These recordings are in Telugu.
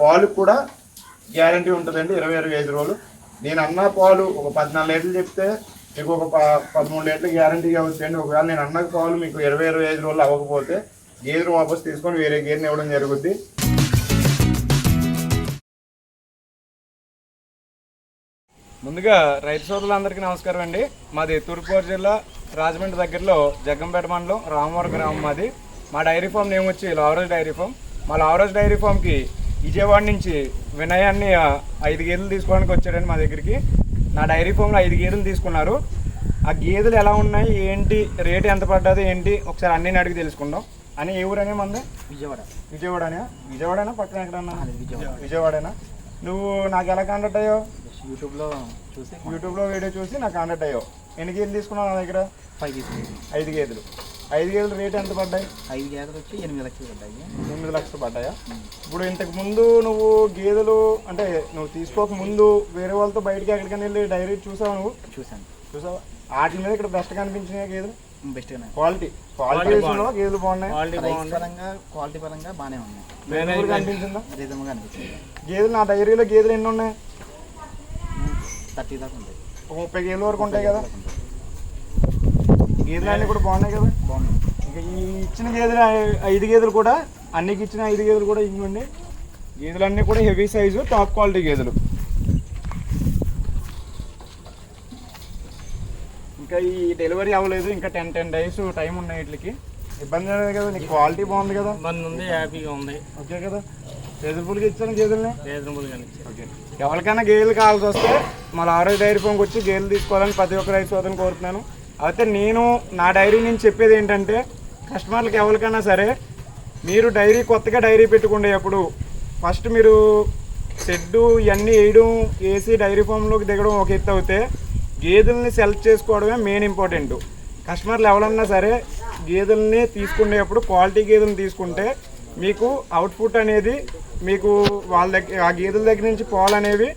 పాలు కూడా గ్యారంటీ ఉంటుందండి ఇరవై ఇరవై ఐదు రోజులు. నేను అన్న పాలు ఒక పద్నాలుగు లీటర్లు చెప్తే మీకు ఒక పదమూడు లీటర్లు గ్యారంటీగా వచ్చేయండి. ఒకవేళ నేను అన్న పాలు మీకు ఇరవై ఇరవై ఐదు రోజులు అవ్వకపోతే గేదెను వాపస్ తీసుకొని వేరే గేదెని ఇవ్వడం జరుగుద్ది. ముందుగా రైతు సోదరులందరికీ నమస్కారం అండి. మాది తూర్పుగోదావరి జిల్లా రాజమండ్రి దగ్గరలో జగ్గంపేట మండలం రామవరం గ్రామం మాది. మా డైరీ ఫామ్ నేమ్ వచ్చి లావరేజ్ డైరీ ఫామ్. మా లావరేజ్ డైరీ ఫామ్కి విజయవాడ నుంచి వినయాన్ని ఐదు గేదెలు తీసుకోవడానికి వచ్చాడండి మా దగ్గరికి. నా డైరీ ఫామ్లో ఐదు గేదెలు తీసుకున్నారు. ఆ గేదెలు ఎలా ఉన్నాయి? ఏంటి? రేటు ఎంత పడ్డది? ఏంటి? ఒకసారి అన్నీ అడిగి తెలుసుకుందాం. అని ఏ ఊరనే మంది? విజయవాడ. విజయవాడనా? విజయవాడనా? పక్కన ఎక్కడన్నా? విజయవాడ. విజయవాడనా? నువ్వు నాకు ఎలా కాంటాక్ట్ అయ్యావు? జస్ట్ యూట్యూబ్లో చూసి యూట్యూబ్లో వీడియో చూసి నాకు కాంటాక్ట్ అయ్యావు. ఎన్ని గేదెలు తీసుకున్నావు నా దగ్గర? ఐదు గేదెలు. ఐదు గేదెలు రేట్ ఎంత పడ్డాయి? ఐదు గేదెలు వచ్చి ఎనిమిది లక్షలు పడ్డాయి. ఎనిమిది లక్షలు పడ్డాయా? ఇప్పుడు ఇంతకు ముందు నువ్వు గేదెలు అంటే నువ్వు తీసుకోక ముందు వేరే వాళ్ళతో బయటికి ఎక్కడికైనా వెళ్ళి డైరీ చూసావు నువ్వు? చూశాను. చూసావా? వాటి మీద ఇక్కడ బెస్ట్ కనిపించినాయి గేదెలు? బెస్ట్గానే క్వాలిటీ క్వాలిటీ గేదెలు బాగున్నాయి? పరంగా క్వాలిటీ పరంగా బాగానే ఉన్నాయి. కనిపించిందా అనిపించింది? గేదెలు నా డైరీలో గేదెలు ఎన్ని ఉన్నాయి? థర్టీ దాకా ఉంటాయి ఒక ముప్పై గేదెల వరకు ఉంటాయి కదా? గేదెలు అన్నీ కూడా బాగున్నాయి కదా? బాగుంది ఇంకా ఈ ఇచ్చిన గేదెలు ఐదు గేదెలు కూడా అన్నికి ఇచ్చిన ఐదు గేదెలు కూడా ఇవ్వండి. గేదెలు అన్నీ కూడా హెవీ సైజు టాప్ క్వాలిటీ గేదెలు. ఇంకా ఈ డెలివరీ అవ్వలేదు ఇంకా టెన్ టెన్ డేస్ టైం ఉన్నాయి వీటికి. ఇబ్బంది లేదు కదా నీకు క్వాలిటీ బాగుంది కదా? ఇబ్బంది ఉంది హ్యాపీగా ఉంది. ఓకే కదా? రీజనబుల్గా ఇచ్చాను గేదెల్ని? రీజనబుల్ గానే ఓకే. ఎవరికైనా గేదెలు కావాల్సి వస్తే మా ఆరోగ్య డైరీ ఫామ్కి వచ్చి గేదెలు తీసుకోవాలని ప్రతి ఒక్క రైతు సోదరుని కోరుతున్నాను. అయితే నేను నా డైరీ నుంచి చెప్పేది ఏంటంటే కస్టమర్లకు ఎవరికైనా సరే మీరు డైరీ కొత్తగా డైరీ పెట్టుకునేటప్పుడు ఫస్ట్ మీరు షెడ్డు ఇవన్నీ వేయడం వేసి డైరీ ఫామ్లోకి దిగడం ఒక ఎత్తు అవుతే గేదెల్ని సెలెక్ట్ చేసుకోవడమే మెయిన్ ఇంపార్టెంట్. కస్టమర్లు ఎవరన్నా సరే గేదెల్ని తీసుకునేటప్పుడు క్వాలిటీ గేదెలను తీసుకుంటే మీకు అవుట్పుట్ అనేది మీకు వాళ్ళ దగ్గర ఆ గేదెల దగ్గర నుంచి పాలు అనేవి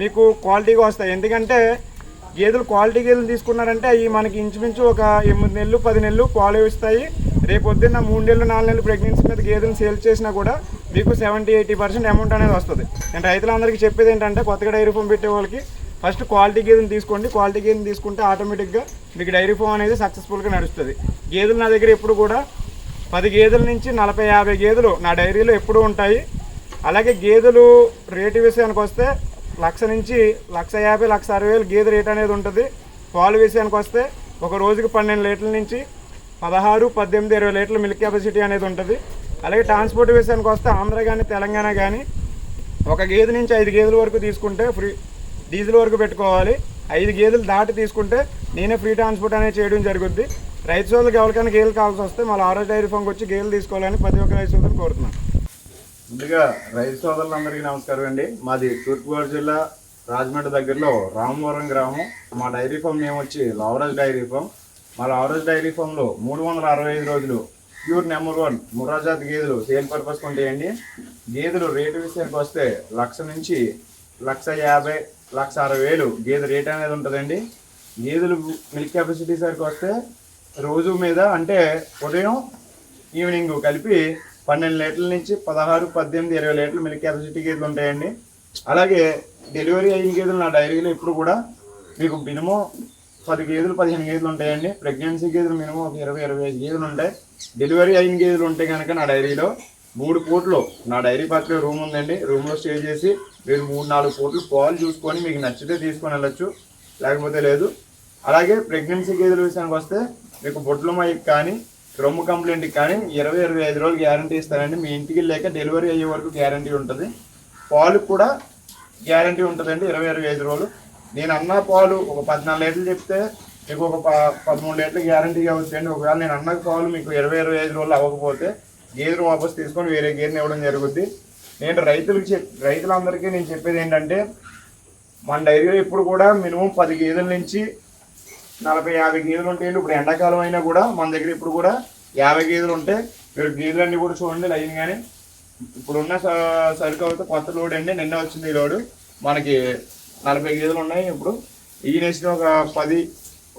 మీకు క్వాలిటీగా వస్తాయి. ఎందుకంటే గేదెలు క్వాలిటీ గేదెలు తీసుకున్నారంటే అవి మనకి ఇంచుమించు ఒక ఎనిమిది నెలలు పది నెలలు పాలు ఇస్తాయి. రేపు పొద్దున్న మూడు నెలలు నాలుగు నెలలు ప్రెగ్నెన్సీ మీద గేదెలను సేల్ చేసినా కూడా మీకు సెవెంటీ ఎయిటీ పర్సెంట్ అమౌంట్ అనేది వస్తుంది. నేను రైతులందరికీ చెప్పేది ఏంటంటే కొత్తగా డైరీ ఫామ్ పెట్టే వాళ్ళకి ఫస్ట్ క్వాలిటీ గేదెని తీసుకోండి. క్వాలిటీ గేదెని తీసుకుంటే ఆటోమేటిక్గా మీకు డైరీ ఫామ్ అనేది సక్సెస్ఫుల్గా నడుస్తుంది. గేదెలు నా దగ్గర ఎప్పుడు కూడా పది గేదెల నుంచి నలభై యాభై గేదెలు నా డైరీలో ఎప్పుడూ ఉంటాయి. అలాగే గేదెలు రేటు విషయానికి వస్తే లక్ష నుంచి లక్ష యాభై లక్ష అరవై వేలు గేదె రేట్ అనేది ఉంటుంది. పాలు విషయానికి వస్తే ఒక రోజుకి పన్నెండు లీటర్ల నుంచి పదహారు పద్దెనిమిది ఇరవై లీటర్ల మిల్క్ కెపాసిటీ అనేది ఉంటుంది. అలాగే ట్రాన్స్పోర్ట్ విషయానికి వస్తే ఆంధ్ర కానీ తెలంగాణ కానీ ఒక గేదె నుంచి ఐదు గేదెల వరకు తీసుకుంటే ఫ్రీ డీజిల్ వరకు పెట్టుకోవాలి. ఐదు గేదెలు దాటి తీసుకుంటే నేనే ఫ్రీ ట్రాన్స్పోర్ట్ అనేది చేయడం జరుగుద్ది. రైతు సోదరులకు ఎవరికైనా గేలు కావాల్సి వస్తే మళ్ళీ ఆరో డైరీ ఫామ్కి వచ్చి గేలు తీసుకోవాలని ప్రతి ఒక్క రైతు సోదరుని కోరుతున్నాను. ముందుగా రైతు సోదరులందరికీ నమస్కారం అండి. మాది తూర్పుగోదావరి జిల్లా రాజమండ్రి దగ్గరలో రామవరం గ్రామం. మా డైరీ ఫామ్ నేమ్ వచ్చి లావరాజ్ డైరీ ఫామ్. మా లావరాజ్ డైరీ ఫామ్లో మూడు వందల అరవై ఐదు రోజులు ప్యూర్ నెంబర్ వన్ ముర్రాజాతి గేదెలు సేల్ పర్పస్ ఉంటాయండి. గేదెలు రేటు విషయానికి వస్తే లక్ష నుంచి లక్ష యాభై లక్ష అరవై వేలు గేదె రేట్ అనేది ఉంటుందండి. గేదెలు మిల్క్ కెపాసిటీ సరికి వస్తే రోజు మీద అంటే ఉదయం ఈవినింగ్ కలిపి పన్నెండు లీటర్ల నుంచి పదహారు పద్దెనిమిది ఇరవై లీటర్ల మిల్క్ కెపాసిటీ గేదెలు ఉంటాయండి. అలాగే డెలివరీ అయిన గేదెలు నా డైరీలో ఎప్పుడు కూడా మీకు మినిమం పది గేదెలు పదిహేను గేదెలు ఉంటాయండి. ప్రెగ్నెన్సీ గేదెలు మినిమం ఒక ఇరవై ఇరవై ఐదు గేదెలు ఉంటాయి. డెలివరీ అయిన గేదెలు ఉంటే కనుక నా డైరీలో మూడు పూట్లు నా డైరీ పక్కన రూమ్ ఉందండి. రూమ్లో స్టే చేసి మీరు మూడు నాలుగు పూట్లు పాలు చూసుకొని మీకు నచ్చితే తీసుకొని వెళ్ళొచ్చు. లేకపోతే లేదు. అలాగే ప్రెగ్నెన్సీ గేదెల విషయానికి వస్తే మీకు బొట్లు మైక్ కానీ రొమ్ము కంప్లైంట్కి కానీ ఇరవై ఇరవై ఐదు రోజులు గ్యారంటీ ఇస్తారండి. మీ ఇంటికి లేక డెలివరీ అయ్యే వరకు గ్యారంటీ ఉంటుంది. పాలు కూడా గ్యారంటీ ఉంటుందండి ఇరవై ఇరవై ఐదు రోజులు. నేను అన్న పాలు ఒక పద్నాలుగు లీటర్లు చెప్తే మీకు ఒక ప- పదమూడు లీటర్లు గ్యారంటీగా అవుతుందండి ఒకవేళ నేను అన్న పాలు మీకు ఇరవై ఇరవై ఐదు రోజులు అవ్వకపోతే గేదెను వాపస్ తీసుకొని వేరే గేదెని ఇవ్వడం జరుగుద్ది. నేను రైతులకు చెప్ రైతులందరికీ నేను చెప్పేది ఏంటంటే మన డైరీలో ఇప్పుడు కూడా మినిమం పది గేదెల నుంచి నలభై యాభై గేదెలు ఉంటాయండి ఇప్పుడు ఎండాకాలం అయినా కూడా మన దగ్గర ఇప్పుడు కూడా యాభై గేదెలు ఉంటాయి మీరు గేదెలన్నీ కూడా చూడండి లైన్ కానీ ఇప్పుడున్న స- సరుకు అయితే కొత్త లోడ్ అండి. నిన్న వచ్చింది ఈ లోడు. మనకి నలభై గేదెలు ఉన్నాయి ఇప్పుడు. ఈ నెక్స్ట్ ఒక పది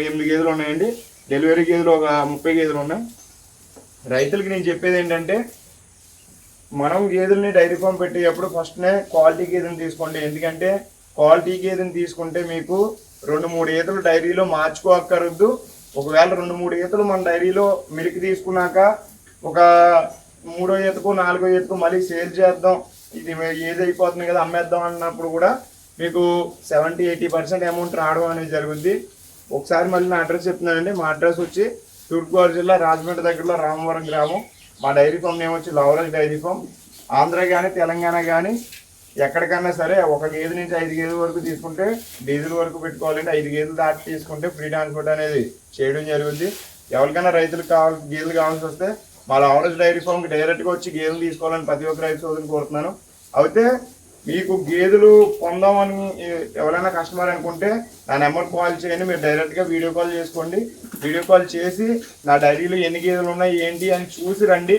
ఎనిమిది గేదెలు ఉన్నాయండి. డెలివరీ గేదెలు ఒక ముప్పై గేదెలు ఉన్నాయి. రైతులకి నేను చెప్పేది ఏంటంటే మనం గేదెల్ని డైరీ ఫామ్ పెట్టేటప్పుడు ఫస్ట్నే క్వాలిటీ గేదెని తీసుకోండి. ఎందుకంటే క్వాలిటీ గేదెని తీసుకుంటే మీకు రెండు మూడు ఈతలు డైరీలో మార్చుకోక్కర్వద్దు ఒకవేళ రెండు మూడు ఈతలు మన డైరీలో మిల్క్ తీసుకున్నాక ఒక మూడో ఈతకు నాలుగో ఈతకు మళ్ళీ సేల్ చేద్దాం. ఇది ఏది అయిపోతుంది కదా అమ్మేద్దాం అన్నప్పుడు కూడా మీకు సెవెంటీ ఎయిటీ పర్సెంట్ అమౌంట్ రావడం అనేది జరుగుద్ది. ఒకసారి మళ్ళీ నా అడ్రస్ చెప్తున్నానండి. మా అడ్రస్ వచ్చి తూర్పుగోదావరి జిల్లా రాజమండ్రి దగ్గరలో రామవరం గ్రామం. మా డైరీ ఫామ్ నేమ్ వచ్చి లవరాజ్ డైరీ ఫామ్. ఆంధ్ర కానీ తెలంగాణ కానీ ఎక్కడికన్నా సరే ఒక గేదె నుంచి ఐదు గేదెల వరకు తీసుకుంటే డీజిల్ వరకు పెట్టుకోవాలంటే ఐదు గేదెలు దాటి తీసుకుంటే ఫ్రీ ట్రాన్స్పోర్ట్ అనేది చేయడం జరుగుద్ది. ఎవరికైనా రైతులకు కావాలి గేదెలు కావాల్సి వస్తే మా లవరాజ్ డైరీ ఫామ్కి డైరెక్ట్గా వచ్చి గేదెలు తీసుకోవాలని ప్రతి ఒక్క రైతు సోదరుని కోరుతున్నాను. అయితే మీకు గేదెలు పొందామని ఎవరైనా కస్టమర్ అనుకుంటే నా నెంబర్ కాల్ చేయండి మీరు డైరెక్ట్గా వీడియో కాల్ చేసుకోండి. వీడియో కాల్ చేసి నా డైరీలో ఎన్ని గేదెలు ఉన్నాయి ఏంటి అని చూసి రండి.